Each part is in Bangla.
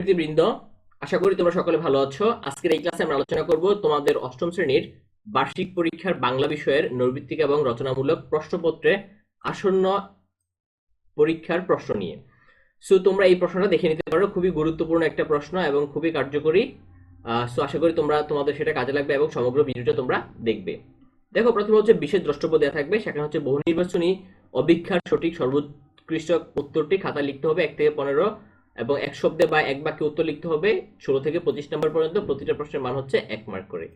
শিক্ষার্থীবৃন্দ, আশা করি তোমরা সকলে ভালো আছো। আজকের এই ক্লাসে আমরা আলোচনা করব তোমাদের অষ্টম শ্রেণির বার্ষিক পরীক্ষার বাংলা বিষয়ের নৈর্বৃত্তিক এবং রচনামূলক প্রশ্নপত্রে আসন্ন পরীক্ষার প্রশ্ন নিয়ে। সো তোমরা এই প্রশ্নটা দেখে নিতে পারো। খুবই গুরুত্বপূর্ণ একটা প্রশ্ন এবং খুবই কার্যকরী। সো আশা করি তোমরা, তোমাদের সেটা কাজে লাগবে এবং সমগ্র ভিডিওটা তোমরা দেখবে। দেখো, প্রথমে হচ্ছে বিশেষ দ্রষ্টব্য দেওয়া থাকবে। সেখানে হচ্ছে বহু নির্বাচনী অভিক্ষার সঠিক সর্বোৎকৃষ্ট উত্তরটি খাতা লিখতে হবে, এক থেকে পনেরো এবং এক শব্দে বা এক বাক্যে উত্তর লিখতে হবে, ষোলো থেকে পঁচিশ নম্বর পর্যন্ত প্রতিটা প্রশ্নের মান হচ্ছে এক মার্ক করে।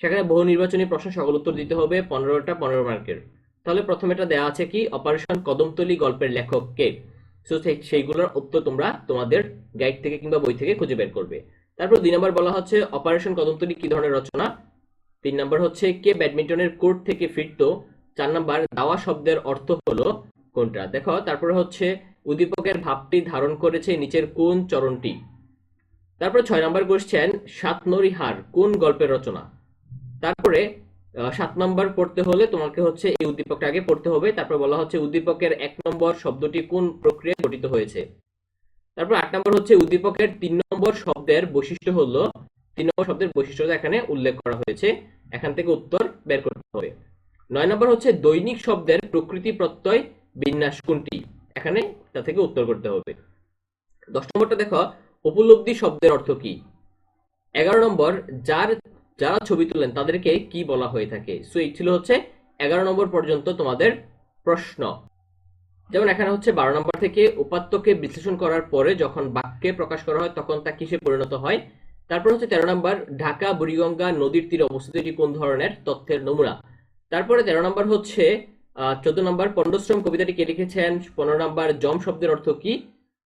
সেখানে বহু নির্বাচনী প্রশ্ন সকল উত্তর দিতে হবে পনেরোটা পনেরো মার্কের তাহলে প্রথমে এটা দেওয়া আছে কি, অপারেশন কদমতলি গল্পের লেখক কে? সো সেইগুলোর উত্তর তোমরা তোমাদের গাইড থেকে কিংবা বই থেকে খুঁজে বের করবে। তারপর দুই নম্বর বলা হচ্ছে, অপারেশন কদমতলি কি ধরনের রচনা? তিন নম্বর হচ্ছে, কে ব্যাডমিন্টনের কোর্ট থেকে ফিরতো? চার নম্বর, দাওয়া শব্দের অর্থ হলো কোনটা? দেখো, তারপরে হচ্ছে উদ্দীপকের ভাবটি ধারণ করেছে নিচের কোন চরণটি? তারপরে ছয় নম্বর কোশ্চেন সাত নরিহার কোন গল্পের রচনা? তারপরে সাত নম্বর পড়তে হলে তোমাকে হচ্ছে এই উদ্দীপকটা আগে পড়তে হবে। তারপর বলা হচ্ছে উদ্দীপকের এক নম্বর শব্দটি কোন প্রক্রিয়ায় গঠিত হয়েছে? তারপর আট নম্বর হচ্ছে উদ্দীপকের তিন নম্বর শব্দের বৈশিষ্ট্য হলো, তিন নম্বর শব্দের বৈশিষ্ট্যটা এখানে উল্লেখ করা হয়েছে। এখান থেকে উত্তর বের করতে হবে। নয় নম্বর হচ্ছে দৈনিক শব্দের প্রকৃতি প্রত্যয় বিন্যাস কোনটি? এখানে তা থেকে উত্তর করতে হবে। দশ নম্বরটা দেখো, উপলব্ধি শব্দের অর্থ কি? এগারো নম্বর, যার, যারা ছবি তুলেন তাদেরকে কি বলা হয়ে থাকে? সো এই ছিল হচ্ছে এগারো নম্বর পর্যন্ত তোমাদের প্রশ্ন। যেমন এখানে হচ্ছে বারো নম্বর থেকে উপাত্তকে বিশ্লেষণ করার পরে যখন বাক্যে প্রকাশ করা হয় তখন তা কিসে পরিণত হয়? তারপর হচ্ছে তেরো নম্বর, ঢাকা, বুড়িগঙ্গা নদীর তীরে অবস্থিত এটি কোন ধরনের তথ্যের নমুনা? তারপরে তেরো নম্বর হচ্ছে চোদ্দ নম্বর পণ্ডশ্রম কবিতাটি কে লিখেছেন? পনেরো নম্বর জম শব্দের অর্থ কি?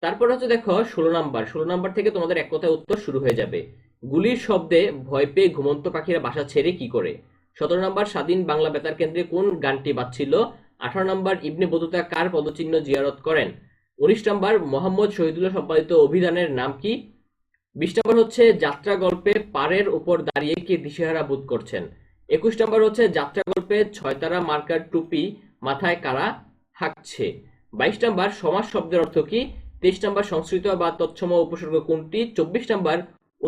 তারপর হচ্ছে দেখো, ষোলো নাম্বার। ষোলো নাম্বার থেকে তোমাদের এক কথায় উত্তর শুরু হয়ে যাবে। গুলির শব্দে ভয় পেয়ে ঘুমন্ত পাখিরা বাসা ছেড়ে কি করে? সতেরো নম্বর, স্বাধীন বাংলা বেতার কেন্দ্রে কোন গানটি বাজছিল? আঠারো নম্বর, ইবনে বতুতা কার পদচিহ্ন জিয়ারত করেন? উনিশ নম্বর, মোহাম্মদ শহীদুল্লাহ সম্পাদিত অভিধানের নাম কি? বিশ নম্বর হচ্ছে, যাত্রা গল্পে পাড়ের উপর দাঁড়িয়ে কে দিশেহারা বোধ করছেন? একুশ নম্বর হচ্ছে, যাত্রা গল্পে ছয়তারা মার্কার টুপি মাথায় কারা হাঁকছে? বাইশ নম্বর, সমাজ শব্দের অর্থ কি? তেইশ নম্বর, সংস্কৃত বা তৎসম উপসর্গ কোনটি? চব্বিশ নম্বর,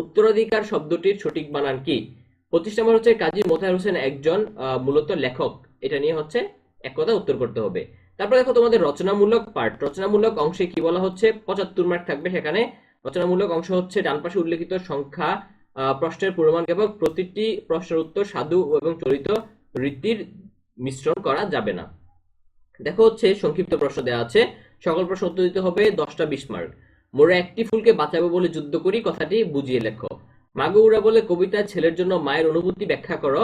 উত্তরাধিকার শব্দটির সঠিক বানান কি? পঁচিশ নম্বর হচ্ছে, কাজী মোতাহার হোসেন একজন মূলত লেখক। এটা নিয়ে হচ্ছে এক কথা উত্তর করতে হবে। তারপর দেখো তোমাদের রচনামূলক পার্ট রচনামূলক অংশে কি বলা হচ্ছে? পঁচাত্তর মার্ক থাকবে সেখানে। রচনামূলক অংশ হচ্ছে, ডান পাশে উল্লেখিত সংখ্যা প্রশ্নের পূর্ণমান এবং প্রতিটি প্রশ্নের উত্তর সাধু এবং চরিত রীতির মিশ্রণ করা যাবে না। দেখো হচ্ছে সংক্ষিপ্ত প্রশ্ন দেওয়া আছে, সকল প্রশ্ন উত্তর দিতে হবে দশটা বিশ মার্ক। মোরা একটি ফুলকে বাঁচাবো বলে যুদ্ধ করি, কথাটি বুঝিয়ে লেখো। মাগো উড়া বলে কবিতা ছেলের জন্য মায়ের অনুভূতি ব্যাখ্যা করো।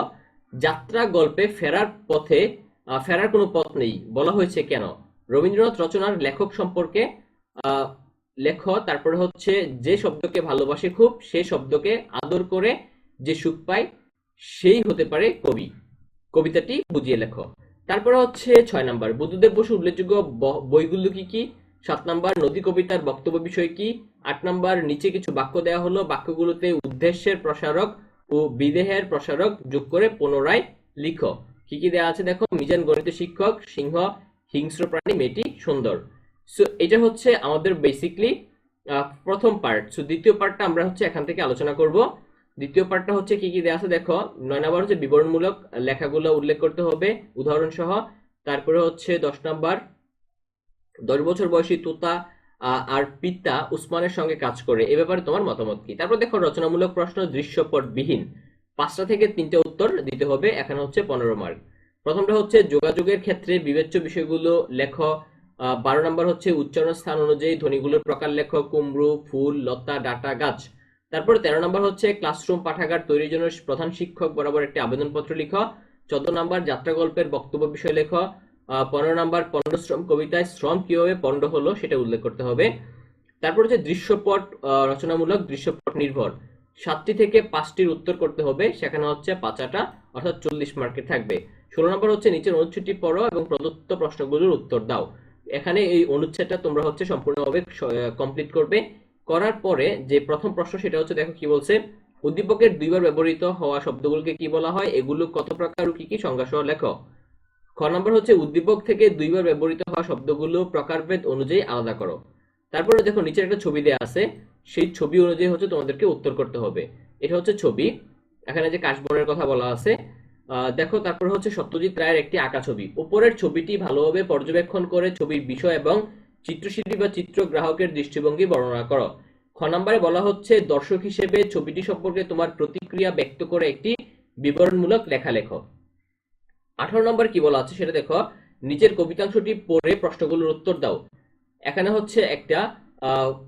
যাত্রা গল্পে ফেরার পথে ফেরার কোনো পথ নেই, বলা হয়েছে কেন? রবীন্দ্রনাথ রচনার লেখক সম্পর্কে লেখ, তারপরে হচ্ছে যে শব্দকে ভালোবাসে খুব সেই শব্দকে আদর করে যে সুখ পায়, সেই হতে পারে কবি। কবিতাটি বুঝিয়ে লেখো। তারপরে হচ্ছে ছয় নাম্বার। বুদ্ধদেব বসু উল্লেখযোগ্য বইগুলো কি কি? সাত নাম্বার, নদী কবিতার বক্তব্য বিষয় কি? আট নাম্বার, নিচে কিছু বাক্য দেওয়া হলো, বাক্যগুলোতে উদ্দেশ্যের প্রসারক ও বিদেহের প্রসারক যোগ করে পুনরায় লিখো। কি কি দেওয়া আছে দেখো? মিজান গণিত শিক্ষক, সিংহ, হিংস্র প্রাণী, মেয়েটি সুন্দর। সো এটা হচ্ছে আমাদের বেসিকলি প্রথম পার্ট সো দ্বিতীয় পার্টটা আমরা হচ্ছে এখান থেকে আলোচনা করব। দ্বিতীয় পার্টটা হচ্ছে কি কি দেওয়া আছে? দেখো, নয় নাম্বার হচ্ছে বিবরণমূলক লেখাগুলো উল্লেখ করতে হবে উদাহরণ সহ তারপরে হচ্ছে দশ নম্বর, দশ বছর বয়সী তোতা আর পিতা উসমানের সঙ্গে কাজ করে। এ ব্যাপারে তোমার মতামত কি? তারপর দেখো, রচনামূলক প্রশ্ন দৃশ্যপট বিহীন পাঁচটা থেকে তিনটে উত্তর দিতে হবে, এখানে হচ্ছে পনেরো মার্ক প্রথমটা হচ্ছে যোগাযোগের ক্ষেত্রে বিবেচ্য বিষয়গুলো লেখ বারো নম্বর হচ্ছে উচ্চারণ স্থান অনুযায়ী ধ্বনিগুলোর প্রকার লেখ কুমড়ো, ফুল, লতা, ডাটা, গাছ। তারপরে তেরো নম্বর হচ্ছে ক্লাসরুম পাঠাগার তৈরির জন্য প্রধান শিক্ষক বরাবর একটি আবেদনপত্র লিখ। চোদ্দ নম্বর যাত্রা গল্পের বক্তব্য বিষয় লেখ। পনেরো নম্বর পণ্ডশ্রম কবিতায় শ্রম কীভাবে পণ্ড হলো সেটা উল্লেখ করতে হবে। তারপর হচ্ছে দৃশ্যপট রচনামূলক দৃশ্যপট নির্ভর। সাতটি থেকে পাঁচটির উত্তর করতে হবে, সেখানে হচ্ছে পাঁচাটা অর্থাৎ চল্লিশ মার্কের থাকবে। ষোলো নম্বর হচ্ছে নিচের অনুচ্ছেদটি পড়ো এবং প্রদত্ত প্রশ্নগুলোর উত্তর দাও। এখানে এই অনুচ্ছেদটা তোমরা হচ্ছে সম্পূর্ণভাবে কমপ্লিট করবে। করার পরে যে প্রথম প্রশ্ন সেটা হচ্ছে, দেখো কি বলছে? উদ্দীপকের দুইবার ব্যবহৃত হওয়া শব্দগুলোকে কি বলা হয়? এগুলো কত প্রকার কি কি? সংজ্ঞা সহ লেখো। খ নম্বর হচ্ছে, উদ্দীপক থেকে দুইবার ব্যবহৃত হওয়া শব্দগুলো প্রকারভেদ অনুযায়ী আলাদা করো। তারপরে দেখো নিচের একটা ছবি দেওয়া আছে। সেই ছবি অনুযায়ী হচ্ছে তোমাদেরকে উত্তর করতে হবে। এটা হচ্ছে ছবি। এখানে যে কাশবনের কথা বলা আছে দেখো, তারপর হচ্ছে সত্যজিৎ রায়ের একটি আঁকা ছবি। উপরের ছবিটি ভালোভাবে পর্যবেক্ষণ করে ছবির বিষয় এবং চিত্রশিল্পী বা চিত্রগ্রাহকের দৃষ্টিভঙ্গি বর্ণনা করো। খ নম্বরে বলা হচ্ছে, দর্শক হিসেবে ছবিটি সম্পর্কে তোমার প্রতিক্রিয়া ব্যক্ত করে একটি বিবরণমূলক লেখা লেখো। আঠারো নম্বর কি বলা আছে সেটা দেখো, নিচের কবিতাংশটি পড়ে প্রশ্নগুলোর উত্তর দাও। এখানে হচ্ছে একটা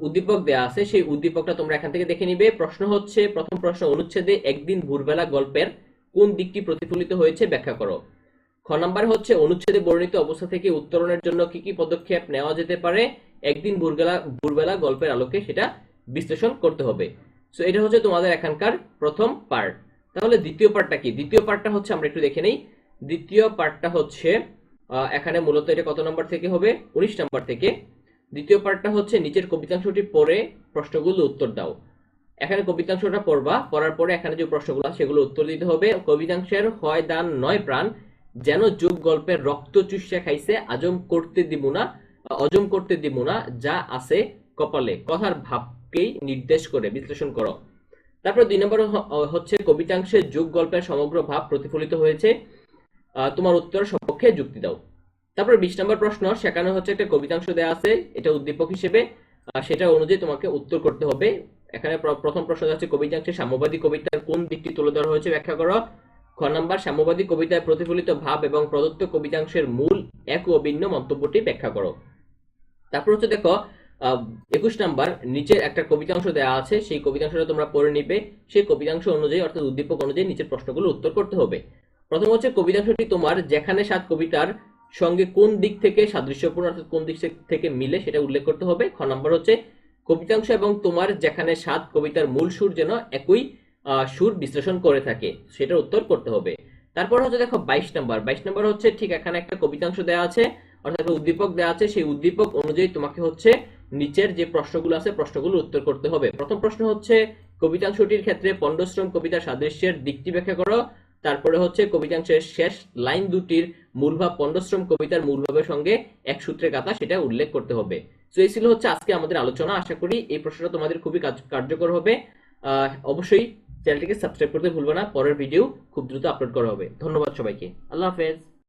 উদ্দীপক দেয়া আছে, সেই উদ্দীপকটা তোমরা এখান থেকে দেখে নিবে। প্রশ্ন হচ্ছে, প্রথম প্রশ্ন অনুচ্ছেদে একদিন ভোরবেলা গল্পের কোন দিকটি প্রতিফলিত হয়েছে ব্যাখ্যা করো। খ নাম্বার হচ্ছে, অনুচ্ছেদে বর্ণিত অবস্থা থেকে উত্তরণের জন্য কি কি পদক্ষেপ নেওয়া যেতে পারে? একদিন ভোরবেলা ভোরবেলা গল্পের আলোকে সেটা বিশ্লেষণ করতে হবে। সো এটা হচ্ছে তোমাদের এখানকার প্রথম পার্ট তাহলে দ্বিতীয় পার্টটা কি? দ্বিতীয় পার্টটা হচ্ছে, আমরা একটু দেখে নেই। দ্বিতীয় পার্টটা হচ্ছে এখানে মূলত এটা কত নম্বর থেকে হবে? উনিশ নম্বর থেকে। দ্বিতীয় পার্টটা হচ্ছে, নিচের কবিতাংশটি পড়ে প্রশ্নগুলো উত্তর দাও। এখানে কবিতাংশটা পড়বা। পড়ার পরে এখানে যে প্রশ্নগুলো সেগুলো উত্তর দিতে হবে। কবিতাংশের হয়, দান নয়, প্রাণ। যেন যুগ গল্পের রক্ত চুষা খাইছে, আজম করতে দিব না, অজম করতে দিব না, যা আছে কপালে। কথার ভাবকেই নির্দেশ করে, বিশ্লেষণ করো। তারপর দুই নম্বর হচ্ছে কবিতাংশে যুগ গল্পের সমগ্র ভাব প্রতিফলিত হয়েছে। তোমার উত্তর সপক্ষে যুক্তি দাও। তারপর বিশ নম্বর প্রশ্ন, সেখানে হচ্ছে একটা কবিতাংশ দেওয়া আছে, এটা উদ্দীপক হিসেবে। সেটা অনুযায়ী তোমাকে উত্তর করতে হবে। এখানে প্র- প্রথম প্রশ্ন হচ্ছে কবিতাংশে সাম্যবাদী কবিতার কোন দিকটি তুলে ধরা হয়েছে? ব্যাখ্যা করো। খ নাম্বার, সাম্যবাদী কবিতায় প্রতিফলিত ভাব এবং প্রদত্ত কবিতাংশের মূল, এক ও অভিন্ন মন্তব্যটি ব্যাখ্যা করো। তারপর হচ্ছে দেখো একুশ নাম্বার নিচে একটা কবিতাংশ দেওয়া আছে, সেই কবিতাংশটা তোমরা পড়ে নিবে। সেই কবিতাংশ অনুযায়ী, অর্থাৎ উদ্দীপক অনুযায়ী নিচের প্রশ্নগুলো উত্তর করতে হবে। প্রথম হচ্ছে, কবিতাংশটি তোমার যেখানে সাত কবিতার সঙ্গে কোন দিক থেকে সাদৃশ্যপূর্ণ, অর্থাৎ কোন দিক থেকে মিলে সেটা উল্লেখ করতে হবে। খ নম্বর হচ্ছে কবিতাংশ এবং তোমার যেখানে সাত কবিতার মূল সুর যেন একই সুর বিশ্লেষণ করে থাকে, সেটার উত্তর করতে হবে। তারপর হচ্ছে দেখো বাইশ নম্বর। বাইশ নম্বর হচ্ছে ঠিক এখানে একটা কবিতাংশ দেওয়া আছে, অর্থাৎ উদ্দীপক দেওয়া আছে। সেই উদ্দীপক অনুযায়ী তোমাকে হচ্ছে নিচের যে প্রশ্নগুলো আছে প্রশ্নগুলো উত্তর করতে হবে। প্রথম প্রশ্ন হচ্ছে, কবিতাংশটির ক্ষেত্রে পণ্ডশ্রম কবিতা সাদৃশ্যের দিকটি ব্যাখ্যা করো। তারপরে হচ্ছে কবিতাংশের শেষ লাইন দুটির মূলভাব, পণ্ডশ্রম কবিতার মূলভাবের সঙ্গে এক সূত্রে গাথা সেটা উল্লেখ করতে হবে। তো এই ছিল হচ্ছে আজকে আমাদের আলোচনা। আশা করি এই প্রশ্নটা তোমাদের খুবই কার্যকর হবে। অবশ্যই চ্যানেলটিকে সাবস্ক্রাইব করতে ভুলবে না। পরের ভিডিও খুব দ্রুত আপলোড করা হবে। ধন্যবাদ সবাইকে। আল্লাহ হাফেজ।